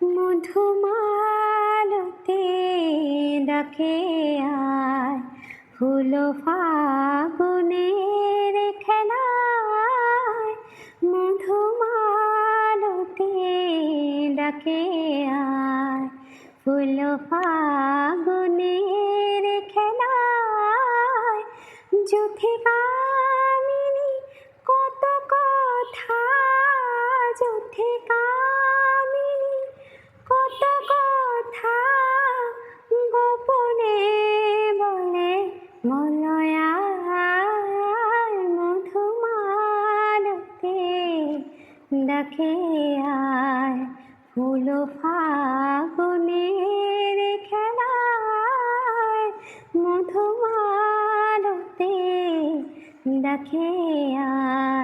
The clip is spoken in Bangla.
মধুমালতে ডাকে আয়। ফুল ফাগুনের খেলায় মধুমালতে ডাকে আয়। ফুল ফাগুনের ডাকে আয় ফুল ফাগুনের খেলায় মধুমালতে ডাকে আয়।